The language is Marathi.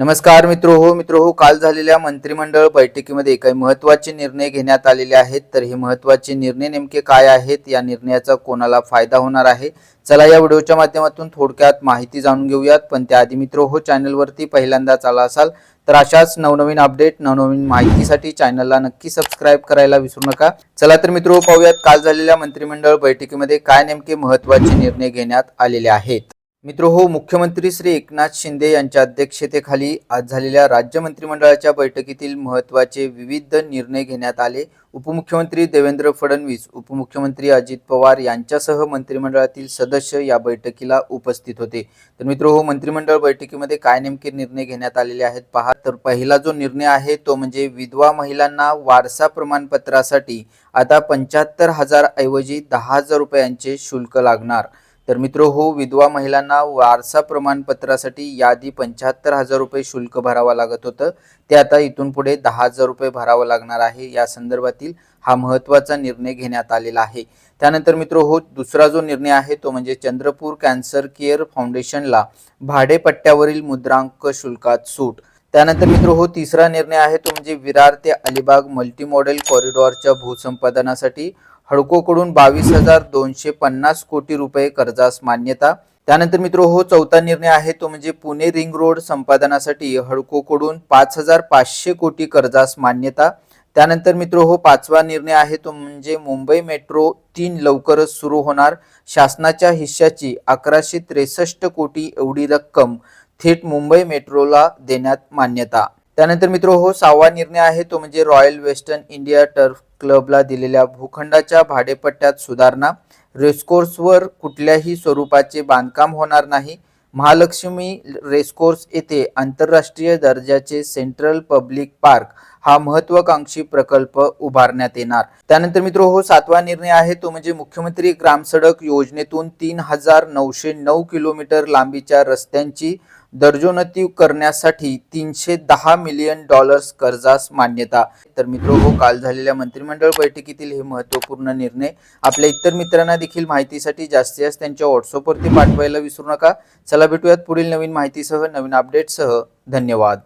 नमस्कार मित्र हो मित्र हो काल झालेल्या मंत्रिमंडळ बैठकीमध्ये काही महत्त्वाचे निर्णय घेण्यात आलेले आहेत. तर हे महत्त्वाचे निर्णय नेमके काय आहेत? या निर्णयाचा कोणाला फायदा होणार आहे? चला या व्हिडिओच्या माध्यमातून थोडक्यात माहिती जाणून घेऊयात. पण त्याआधी मित्र हो चॅनलवरती पहिल्यांदाच आला असाल तर अशाच नवनवीन अपडेट नवनवीन माहितीसाठी चॅनलला नक्की सबस्क्राईब करायला विसरू नका. चला तर मित्र पाहूयात काल झालेल्या मंत्रिमंडळ बैठकीमध्ये काय नेमके महत्त्वाचे निर्णय घेण्यात आलेले आहेत. मित्र हो मुख्यमंत्री श्री एकनाथ शिंदे यांच्या अध्यक्षतेखाली आज झालेल्या राज्य मंत्रिमंडळाच्या बैठकीतील महत्त्वाचे विविध निर्णय घेण्यात आले. उपमुख्यमंत्री देवेंद्र फडणवीस उपमुख्यमंत्री अजित पवार यांच्यासह मंत्रिमंडळातील सदस्य या बैठकीला उपस्थित होते. तर मित्र हो मंत्रिमंडळ बैठकीमध्ये काय नेमके निर्णय घेण्यात आलेले आहेत पहा. तर पहिला जो निर्णय आहे तो म्हणजे विधवा महिलांना वारसा प्रमाणपत्रासाठी आता पंच्याहत्तर हजार ऐवजी दहा हजार रुपयांचे शुल्क लागणार. तर मित्र हो विधवा महिलांना वारसा प्रमाणपत्रासाठी यादी पंच्याहत्तर हजार रुपये शुल्क भरावं लागत होतं. ते आता इथून पुढे दहा हजार रुपये भरावं लागणार आहे. या संदर्भातील हा महत्त्वाचा निर्णय घेण्यात आलेला आहे. त्यानंतर मित्र हो दुसरा जो निर्णय आहे तो म्हणजे चंद्रपूर कॅन्सर केअर फाउंडेशनला भाडेपट्ट्यावरील मुद्रांक शुल्कात सूट. त्यानंतर मित्र हो तिसरा निर्णय आहे तो म्हणजे विरार ते अलिबाग मल्टी मॉडेल कॉरिडॉरच्या भूसंपादनासाठी हडकोकडून बावीस हजार दोनशे पन्नास कोटी रुपये कर्जास मान्यता. त्यानंतर मित्र हो चौथा निर्णय आहे तो म्हणजे पुणे रिंग रोड संपादनासाठी हडकोकडून पाच हजार पाचशे कोटी कर्जास मान्यता. त्यानंतर मित्र हो पाचवा निर्णय आहे तो म्हणजे मुंबई मेट्रो तीन लवकरच सुरू होणार. शासनाच्या हिश्श्याची अकराशे त्रेसष्ट कोटी एवढी रक्कम थेट मुंबई मेट्रोला देण्यात मान्यता. त्यानंतर मित्र हो सहावा निर्णय आहे तो म्हणजे रॉयल वेस्टर्न इंडिया टर्फ क्लबला दिलेल्या भूखंडाच्या भाडेपट्ट्यात सुधारणा. रेसकोर्सवर कुठल्याही स्वरूपाचे बांधकाम होणार नाही. महालक्ष्मी रेसकोर्स येथे आंतरराष्ट्रीय दर्जाचे सेंट्रल पब्लिक पार्क हा महत्वाकांक्षी प्रकल्प उभारण्यात येणार. त्यानंतर मित्र हो सातवा निर्णय आहे तो म्हणजे मुख्यमंत्री ग्रामसडक योजनेतून तीन हजार नऊशे नऊ किलोमीटर लांबीच्या रस्त्यांची दर्जोन्नती करण्यासाठी तीनशे दहा मिलियन डॉलर्स कर्जास मान्यता. तर मित्र हो काल झालेल्या मंत्रिमंडळ बैठकीतील हे महत्त्वपूर्ण निर्णय आपल्या इतर मित्रांना देखील माहितीसाठी जास्तीत जास्त त्यांच्या व्हॉट्सअपवरती पाठवायला विसरू नका. चला भेटूयात पुढील नवीन माहितीसह नवीन अपडेटसह धन्यवाद.